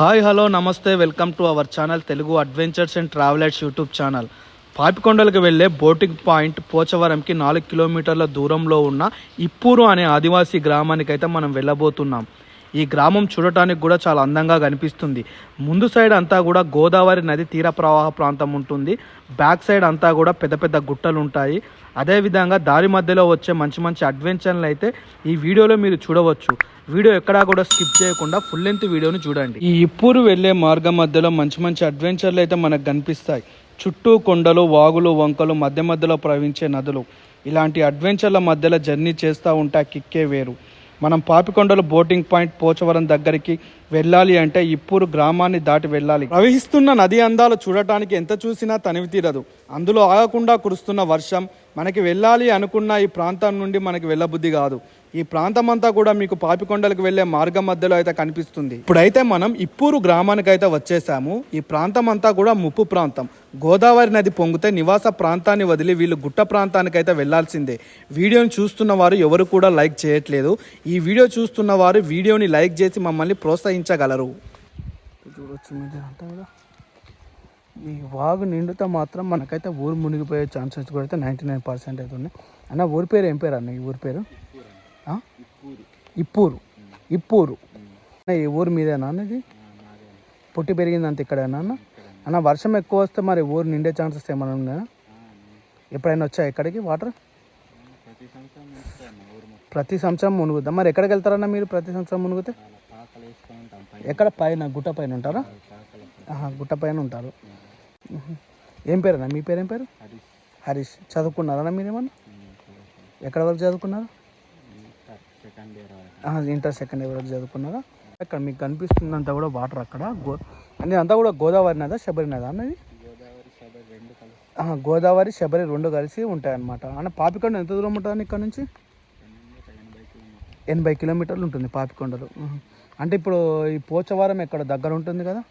Hi hello నమస్తే welcome to our channel Telugu adventures and travellers YouTube channel. పాపికొండలకు వెళ్ళే boating point పోచవరంకి నాలుగు కిలోమీటర్ల దూరంలో ఉన్న ఇప్పూరు అనే ఆదివాసీ గ్రామానికైతే మనం వెళ్ళబోతున్నాం. ఈ గ్రామం చూడటానికి కూడా చాలా అందంగా కనిపిస్తుంది. ముందు సైడ్ అంతా కూడా గోదావరి నది తీర ప్రవాహ ప్రాంతం ఉంటుంది. బ్యాక్ సైడ్ అంతా కూడా పెద్ద పెద్ద గుట్టలు ఉంటాయి అదేవిధంగా దారి మధ్యలో వచ్చే మంచి మంచి అడ్వెంచర్లు అయితే ఈ వీడియోలో మీరు చూడవచ్చు. వీడియో ఎక్కడా కూడా స్కిప్ చేయకుండా ఫుల్ లెంత్ వీడియోని చూడండి. ఈ ఇప్పూరు వెళ్ళే మార్గం మధ్యలో మంచి మంచి అడ్వెంచర్లు అయితే మనకు కనిపిస్తాయి. చుట్టూ కొండలు వాగులు వంకలు మధ్య మధ్యలో ప్రవహించే నదులు. ఇలాంటి అడ్వెంచర్ల మధ్యలో జర్నీ చేస్తూ ఉంటా కిక్కే వేరు. మనం పాపికొండలు బోటింగ్ పాయింట్ పోచవరం దగ్గరికి వెళ్ళాలి అంటే ఇప్పుడు గ్రామాన్ని దాటి వెళ్ళాలి. ప్రవహిస్తున్న నది అందాలు చూడటానికి ఎంత చూసినా తనివి తీరదు. అందులో ఆగకుండా కురుస్తున్న వర్షం మనకి వెళ్ళాలి అనుకున్న ఈ ప్రాంతం నుండి మనకి వెళ్ళబుద్ధి కాదు. ఈ ప్రాంతం అంతా కూడా మీకు పాపికొండలకు వెళ్ళే మార్గం మధ్యలో అయితే కనిపిస్తుంది. ఇప్పుడైతే మనం ఇప్పూరు గ్రామానికి అయితే వచ్చేసాము. ఈ ప్రాంతం అంతా కూడా ముప్పు ప్రాంతం. గోదావరి నది పొంగితే నివాస ప్రాంతాన్ని వదిలి వీళ్ళు గుట్ట ప్రాంతానికి అయితే వెళ్ళాల్సిందే వీడియోని చూస్తున్న వారు ఎవరు కూడా లైక్ చేయట్లేదు. ఈ వీడియో చూస్తున్న వారు వీడియోని లైక్ చేసి మమ్మల్ని ప్రోత్సహించగలరు. చూడొచ్చు అంతా కూడా ఈ వాగు నిండితే మాత్రం మనకైతే ఊరు మునిగిపోయే ఛాన్సెస్ కూడా అయితే నైంటీ నైన్ పర్సెంట్ అయితే ఉన్నాయి. అన్న ఊరి పేరు ఏం పేరు అన్న? ఈ ఊరి పేరు? ఇప్పూరు. ఇప్పూరు. అన్న, ఈ ఊరు మీదేనా అన్న ఇది? పుట్టి పెరిగింది అంత ఇక్కడేనా అన్న? అన్న వర్షం ఎక్కువ వస్తే మరి ఊరు నిండే ఛాన్సెస్ ఏమైనా ఉన్నాయా? ఎప్పుడైనా వచ్చా ఇక్కడికి? వాటర్? ప్రతి సంవత్సరం మునుగుద్దాం? మరి ఎక్కడికి వెళ్తారన్న మీరు ప్రతి సంవత్సరం మునుగుతే? ఎక్కడ? పైన గుట్ట పైన ఉంటారా? గుట్ట పైన ఉంటారు. ఏం పేరన్నా? మీ పేరు ఏం పేరు? హరీష్. చదువుకున్నారా మీరేమన్నా? ఎక్కడ వరకు చదువుకున్నారు? ఇంటర్ సెకండ్ ఇయర్ వరకు. చదువుకున్నారా? అక్కడ మీకు కనిపిస్తుందంతా కూడా వాటర్ అక్కడ. గో అంటే అంతా కూడా గోదావరి నదా శబరి నదా అన్నది గోదావరి శబరి రెండు కలిసి ఉంటాయి అన్నమాట అంటే పాపికొండ ఎంత దూరం ఉంటుంది ఇక్కడ నుంచి? ఎనభై కిలోమీటర్లు ఉంటుంది పాపికొండలు. అంటే ఇప్పుడు ఈ పోచవరం ఎక్కడ దగ్గర ఉంటుంది కదా?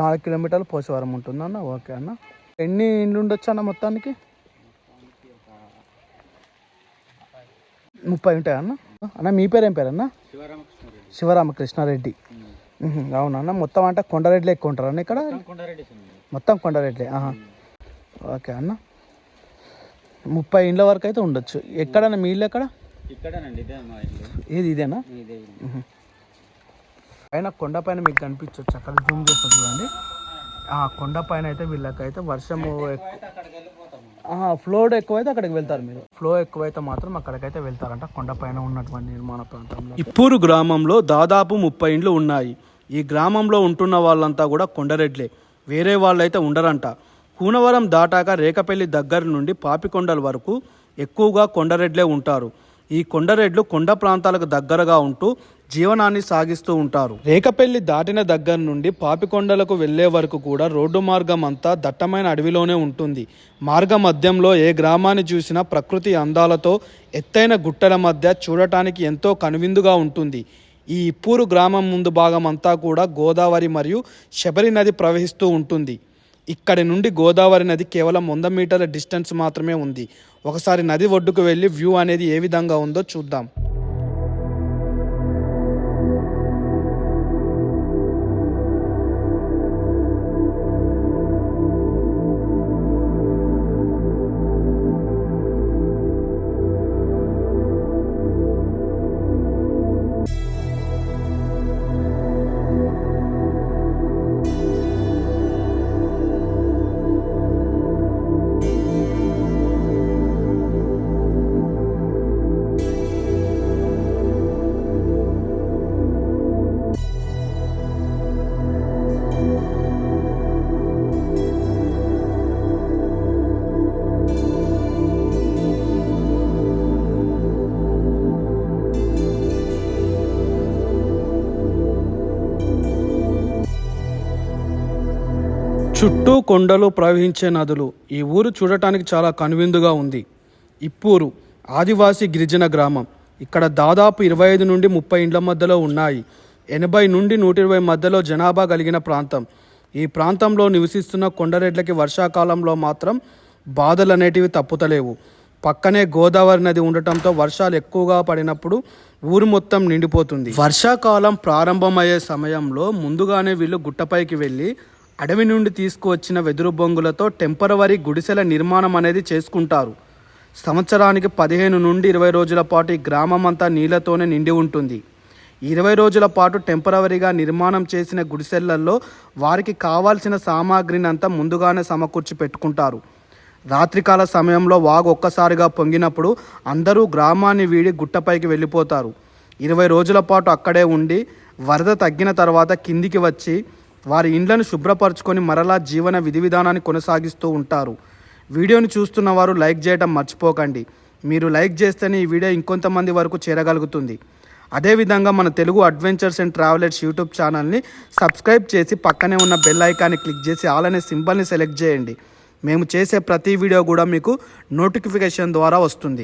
నాలుగు కిలోమీటర్లు పోచవరం ఉంటుంది అన్న. ఓకే అన్న. ఎన్ని ఇండ్లు ఉండొచ్చు అన్న మొత్తానికి? ముప్పై ఉంటాయి అన్న? అన్న మీ పేరు ఏం పేరు అన్న? శివరామకృష్ణారెడ్డి. ఉహు, అవునా అన్న? మొత్తం అంటే కొండరెడ్లు ఎక్కువ ఉంటారు అన్న ఇక్కడ? మొత్తం కొండరెడ్లే ఓకే అన్న. ముప్పై ఇండ్ల వరకు అయితే ఉండొచ్చు. ఎక్కడన్నా మీ ఇల్లు ఎక్కడ? ఇక్కడేనండి ఇదే మా ఇల్లు. ఏది ఇదేనా. పైన కొండ పైన మీకు కనిపించవచ్చు అక్కడ జూమ్ చేస్తా చూడండి. ఆ కొండ పైన అయితే వీళ్ళకైతే వర్షము ఫ్లోడ్ ఎక్కువైతే అక్కడికి వెళ్తారు మీరు. ఫ్లో ఎక్కువైతే మాత్రం అక్కడికైతే వెళ్తారంట. కొండ పైన ఉన్నటువంటి నిర్మాణ ప్రాంతంలో. ఇప్పూరు గ్రామంలో దాదాపు ముప్పై ఇండ్లు ఉన్నాయి. ఈ గ్రామంలో ఉంటున్న వాళ్ళంతా కూడా కొండరెడ్లే వేరే వాళ్ళైతే ఉండరంట. కూనవరం దాటాక రేకపల్లి దగ్గర నుండి పాపికొండల వరకు ఎక్కువగా కొండరెడ్లే ఉంటారు. ఈ కొండరెడ్లు కొండ ప్రాంతాలకు దగ్గరగా ఉంటూ జీవనాన్ని సాగిస్తూ ఉంటారు. రేకపెల్లి దాటిన దగ్గర నుండి పాపికొండలకు వెళ్ళే వరకు కూడా రోడ్డు మార్గం అంతా దట్టమైన అడవిలోనే ఉంటుంది. మార్గ మధ్యంలో ఏ గ్రామాన్ని చూసినా ప్రకృతి అందాలతో ఎత్తైన గుట్టల మధ్య చూడటానికి ఎంతో కనువిందుగా ఉంటుంది. ఈ ఇప్పూరు గ్రామం ముందు భాగం అంతా కూడా గోదావరి మరియు శబరి నది ప్రవహిస్తూ ఉంటుంది. ఇక్కడి నుండి గోదావరి నది కేవలం వంద మీటర్ల డిస్టెన్స్ మాత్రమే ఉంది. ఒకసారి నది ఒడ్డుకు వెళ్ళి వ్యూ అనేది ఏ విధంగా ఉందో చూద్దాం. చుట్టూ కొండలు ప్రవహించే నదులు. ఈ ఊరు చూడటానికి చాలా కనువిందుగా ఉంది. ఇప్పూరు ఆదివాసి గిరిజన గ్రామం. ఇక్కడ దాదాపు ఇరవై ఐదు నుండి ముప్పై ఇండ్ల మధ్యలో ఉన్నాయి. ఎనభై నుండి నూట ఇరవై మధ్యలో జనాభా కలిగిన ప్రాంతం. ఈ ప్రాంతంలో నివసిస్తున్న కొండరెడ్లకి వర్షాకాలంలో మాత్రం బాధలు అనేటివి తప్పుతలేవు. పక్కనే గోదావరి నది ఉండటంతో వర్షాలు ఎక్కువగా పడినప్పుడు ఊరు మొత్తం నిండిపోతుంది. వర్షాకాలం ప్రారంభమయ్యే సమయంలో ముందుగానే వీళ్ళు గుట్టపైకి వెళ్ళి అడవి నుండి తీసుకువచ్చిన వెదురు బొంగులతో టెంపరవరీ గుడిసెల నిర్మాణం అనేది చేసుకుంటారు. సంవత్సరానికి పదిహేను నుండి ఇరవై రోజుల పాటు ఈ గ్రామం అంతా నీళ్ళతోనే నిండి ఉంటుంది. ఇరవై రోజుల పాటు టెంపరవరీగా నిర్మాణం చేసిన గుడిసెళ్ళలో వారికి కావాల్సిన సామాగ్రిని అంతా ముందుగానే సమకూర్చి పెట్టుకుంటారు. రాత్రికాల సమయంలో వాగు ఒక్కసారిగా పొంగినప్పుడు అందరూ గ్రామాన్ని వీడి గుట్టపైకి వెళ్ళిపోతారు. ఇరవై రోజుల పాటు అక్కడే ఉండి వరద తగ్గిన తర్వాత కిందికి వచ్చి వారి ఇండ్లను శుభ్రపరచుకొని మరలా జీవన విధి విధానాన్ని కొనసాగిస్తూ ఉంటారు. వీడియోని చూస్తున్న వారు లైక్ చేయడం మర్చిపోకండి. మీరు లైక్ చేస్తేనే ఈ వీడియో ఇంకొంతమంది వరకు చేరగలుగుతుంది. అదేవిధంగా మన Telugu adventures and travellers YouTube ఛానల్ని సబ్స్క్రైబ్ చేసి పక్కనే ఉన్న బెల్ ఐకాన్ని క్లిక్ చేసి ఆల్ అనే సింబల్ని సెలెక్ట్ చేయండి. మేము చేసే ప్రతి వీడియో కూడా మీకు నోటిఫికేషన్ ద్వారా వస్తుంది.